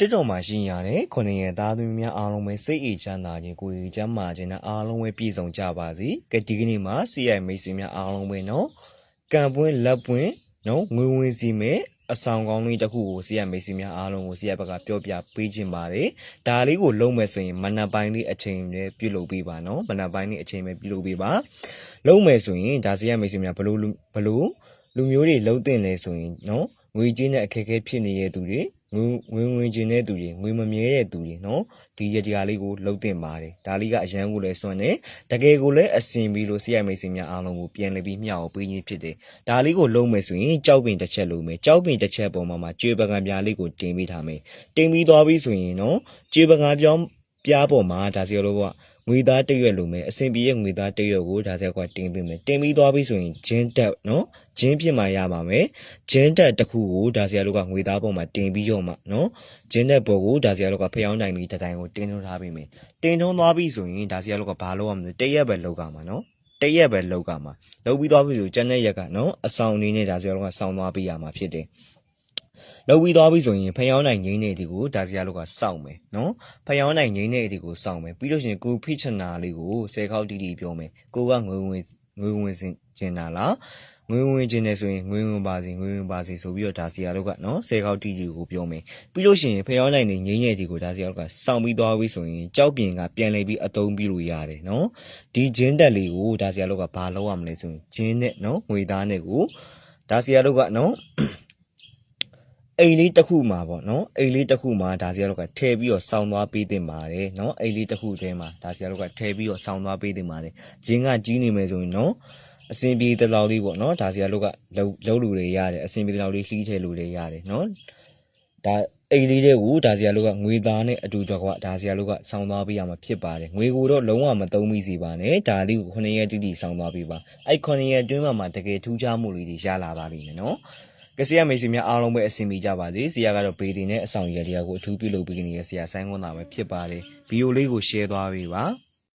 တစ်တော်မှာရှိရတဲ့ခုနှစ်ရက်သားသမီးများအားလုံးပဲစိတ်အေးချမ်းသာခြင်းကိုယ်ရည်ချမ်းသာခြင်းနဲ့အားလုံးပဲပြည့်စုံကြပါစေ။ကဲဒီကနေ့မှာဆီရိုက်မိတ်ဆွေများအားလုံးပဲနော်ကံပွင့်လက်ပွင့်နော်ငွေဝင်စီမဲ့အဆောင်ကောင်းလေးတစ်ခုကိုဆီရိုက်မိတ်ဆွေများအားလုံးကိုဆီရိုက်ဘက်ကပြောပြပေးခြင်းပါတယ်။ဒါလေးကိုလုံးမယ်ဆိုရင်မနက်ပိုင်းလေးအချိန်နဲ့ပြုလုပ်ပေးပါနော်။မနက်ပိုင်းလေးအချိန်ပဲပြုလုပ်ပေးပါ။လုံးမယ်ဆိုရင်ဒါဆီရိုက်မိတ်ဆွေများဘလို့ဘလို့လူမျိုးတွေလုံးတင်လဲဆိုရင်နော်ငွေကြေးနဲ့အခက်အခဲဖြစ်နေတဲ့သူတွေ ငွေငွေဝင်ကျင်တဲ့သူတွေငွေမမြဲတဲ့သူတွေနော်ဒီရတရားလေးကိုလှုပ်တင်ပါတယ်ဒါလေးကအရန်ကိုလည်းစွန့်တယ်တကယ်ကိုလည်းအစင်ပြီးလို့ဆရာမိတ်ဆွေများအားလုံးကိုပြန်လည်ပြီးမျှော်ပေးခြင်းဖြစ်တယ်ဒါလေးကိုလုံးမယ်ဆိုရင်ကြောက်ပင်တစ်ချက်လုံးမယ်ကြောက်ပင်တစ်ချက်ပေါ်မှာမှာကျွေးပကံပြားလေးကိုတင်ပေးထားမယ်တင်ပြီးသွားပြီဆိုရင်နော်ကျွေးပကံပြောင်းပြားပေါ်မှာဒါစီရောက ငွေသားတရွက်လိုမယ်အစင်ပြေရဲ့ငွေသားတရွက်ကိုဒါစီကတင်ပေးမယ်တင်ပြီးသွားပြီဆိုရင်ဂျင်းတက်နော်ဂျင်းဖြစ်မှရပါမယ်ဂျင်းတက်တစ်ခုကိုဒါစီယာတို့ကငွေသားပေါ်မှာတင်ပြီးတော့မှနော်ဂျင်းတက်ပေါ်ကိုဒါစီယာတို့ကဖျောင်းတိုင်လေးတစ်တိုင်ကိုတင်ထုံးထားပေးမယ်တင်ထုံးသွားပြီဆိုရင်ဒါစီယာတို့ကဘာလုပ်ရမလဲတရက်ပဲလောက်ကမှာနော်တရက်ပဲလောက်ကမှာလောက်ပြီးသွားပြီဆိုကျန်တဲ့ရက်ကနော်အဆောင်အနေနဲ့ဒါစီယာတို့ကစောင်းသွားပေးရမှာဖြစ်တယ် လောက်ပြီးသွားပြီဆိုရင်ဖျောင်းနိုင်ငိမ့်တဲ့ဒီကိုဒါစီယာတို့ကစောင့်မယ်နော်ဖျောင်းနိုင်ငိမ့်တဲ့ဒီကိုစောင့်မယ်ပြီးလို့ရှိရင်ကိုဖိချနာလေးကိုဆယ်ခေါက်တီတီပြောမယ်ကိုကငွေဝင်ငွေဝင်စင်ကျင်တာလားငွေဝင်ခြင်းနဲ့ဆိုရင်ငွေဝင်ပါစေငွေဝင်ပါစေဆိုပြီးတော့ဒါစီယာတို့ကနော်ဆယ်ခေါက်တီတီကိုပြောမယ်ပြီးလို့ရှိရင်ဖျောင်းနိုင်နေငိမ့်ငယ်တီကိုဒါစီယာတို့ကစောင့်ပြီးသွားပြီဆိုရင်ကြောက်ပြင်ကပြန်လဲပြီးအသုံးပြုလို့ရတယ်နော်ဒီဂျင်းတက်လေးကိုဒါစီယာတို့ကဘာလုပ်ရမလဲဆိုရင်ဂျင်းနဲ့နော်ငွေသားနဲ့ကိုဒါစီယာတို့ကနော် အိမ်လေးတစ်ခုမှာပေါ့နော်အိမ်လေးတစ်ခုမှာဒါစီယာတို့ကထည့်ပြီးတော့စောင်းသွားပေးတင်ပါတယ်နော်အိမ်လေးတစ်ခုထဲမှာဒါစီယာတို့ကထည့်ပြီးတော့စောင်းသွားပေးတင်ပါတယ်ဂျင်းကကြီးနေမယ်ဆိုရင်နော်အစင်ပြေတဲ့လောက်လေးပေါ့နော်ဒါစီကလုတ်ကလုံးလုံးလူတွေရတယ်အစင်ပြေတဲ့လောက်လေးလှီးထဲလူတွေရတယ်နော်ဒါအိမ်လေးတွေကိုဒါစီကလုတ်ကငွေသားနဲ့အတူတော့ကဒါစီကလုတ်ကဆောင်းသွားပေးရမှာဖြစ်ပါတယ်ငွေကိုတော့လုံးဝမသုံးမိစေပါနဲ့ဒါလေးကို9ရက်တိတိဆောင်းသွားပေးပါအဲ့9ရက်အတွင်းမှာမှတကယ်ထူးခြားမှုလေးတွေရလာပါလိမ့်မယ်နော် ကစီရမိတ်ဆွေများအားလုံးပဲအဆင်ပြေကြပါစေ။ဆရာကတော့ဘေးတင်နဲ့အဆောင်ရည်တရားကိုအထူးပြုလုပ်ပေးနေတဲ့ဆရာဆိုင်းကွန်းသားပဲဖြစ်ပါတယ်။ဗီဒီယိုလေးကို share သွားပေးပါ။